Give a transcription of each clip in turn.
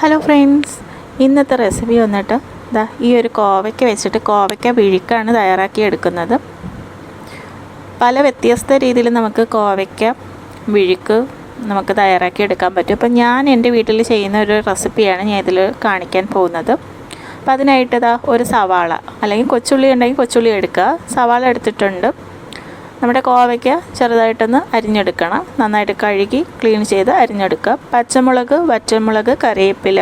Hello friends ഇന്നത്തെ recipe വന്നിട്ട് ഇതാ ഈ ഒരു കോവയ്ക്ക വെച്ചിട്ട് കോവയ്ക്ക വിഴുക്കാണ് തയ്യാറാക്കി എടുക്കുന്നത്. പല വ്യത്യസ്ത രീതിയിൽ നമുക്ക് കോവയ്ക്ക വിഴുക്ക് നമുക്ക് തയ്യാറാക്കി എടുക്കാൻ പറ്റും. അപ്പം ഞാൻ എന്റെ വീട്ടിൽ ചെയ്യുന്ന ഒരു റെസിപ്പിയാണ് ഞാൻ ഇതിൽ കാണിക്കാൻ പോകുന്നത്. അപ്പം അതിനായിട്ട് ഇതാ ഒരു സവാള അല്ലെങ്കിൽ കൊച്ചുള്ളി ഉണ്ടെങ്കിൽ കൊച്ചുള്ളി എടുക്കുക. സവാള എടുത്തിട്ടുണ്ട്. നമ്മുടെ കോവയ്ക്ക് ചെറുതായിട്ടൊന്ന് അരിഞ്ഞെടുക്കണം. നന്നായിട്ട് കഴുകി ക്ലീൻ ചെയ്ത് അരിഞ്ഞെടുക്കുക. പച്ചമുളക് വറ്റമുളക് കറിവേപ്പില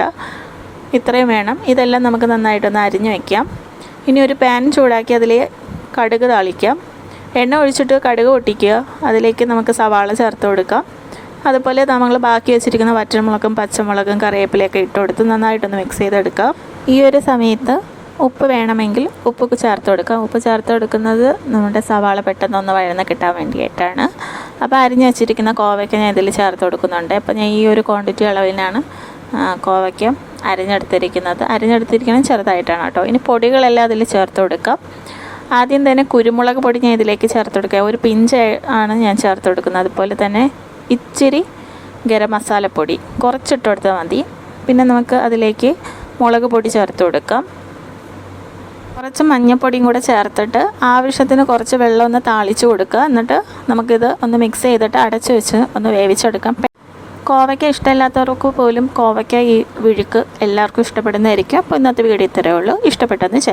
ഇത്രയും വേണം. ഇതെല്ലാം നമുക്ക് നന്നായിട്ടൊന്ന് അരിഞ്ഞു വയ്ക്കാം ഇനി ഒരു പാൻ ചൂടാക്കി അതിൽ കടുക് താളിക്കാം. എണ്ണ ഒഴിച്ചിട്ട് കടുക് പൊട്ടിക്കുക. അതിലേക്ക് നമുക്ക് സവാള ചേർത്ത് കൊടുക്കാം. അതുപോലെ നമ്മൾ ബാക്കി വെച്ചിരിക്കുന്ന വറ്റൽമുളകും പച്ചമുളകും കറിവേപ്പിലയൊക്കെ ഇട്ട് കൊടുത്ത് നന്നായിട്ടൊന്ന് മിക്സ് ചെയ്തെടുക്കാം. ഈ ഒരു സമയത്ത് ഉപ്പ് വേണമെങ്കിൽ ഉപ്പ് ചേർത്ത് കൊടുക്കാം. ഉപ്പ് ചേർത്ത് കൊടുക്കുന്നത് നമ്മുടെ സവാള പെട്ടെന്നൊന്ന് വഴന്ന് കിട്ടാൻ വേണ്ടിയിട്ടാണ്. അപ്പോൾ അരിഞ്ഞ് വെച്ചിരിക്കുന്ന കോവയ്ക്ക ഞാൻ ഇതിൽ ചേർത്ത് കൊടുക്കുന്നുണ്ട്. അപ്പോൾ ഞാൻ ഈ ഒരു ക്വാണ്ടിറ്റി അളവിലാണ് കോവയ്ക്ക അരിഞ്ഞെടുത്തിരിക്കുന്നത്. അരിഞ്ഞെടുത്തിരിക്കുന്നത് ചെറുതായിട്ടാണ് കേട്ടോ. ഇനി പൊടികളെല്ലാം അതിൽ ചേർത്ത് കൊടുക്കാം. ആദ്യം തന്നെ കുരുമുളക് പൊടി ഞാൻ ഇതിലേക്ക് ചേർത്ത് കൊടുക്കുക ഒരു പിഞ്ച് ആണ് ഞാൻ ചേർത്ത് കൊടുക്കുന്നത്. അതുപോലെ തന്നെ ഇച്ചിരി ഗരം മസാലപ്പൊടി കുറച്ചിട്ട് കൊടുത്താൽ മതി. പിന്നെ നമുക്ക് അതിലേക്ക് മുളക് പൊടി ചേർത്ത് കൊടുക്കാം. കുറച്ച് മഞ്ഞപ്പൊടിയും കൂടെ ചേർത്തിട്ട് ആവശ്യത്തിന് കുറച്ച് വെള്ളം ഒന്ന് താളിച്ച് കൊടുക്കുക. എന്നിട്ട് നമുക്കിത് ഒന്ന് മിക്സ് ചെയ്തിട്ട് അടച്ചു വെച്ച് ഒന്ന് വേവിച്ചെടുക്കാം. കോവയ്ക്ക ഇഷ്ടമില്ലാത്തവർക്ക് പോലും കോവയ്ക്ക ഈ വിഴുക്ക് എല്ലാവർക്കും ഇഷ്ടപ്പെടുന്നതായിരിക്കും. അപ്പോൾ ഇന്നത്തെ വീഡിയോ ഇത്രയേ ഉള്ളൂ. ഇഷ്ടപ്പെട്ടെന്ന്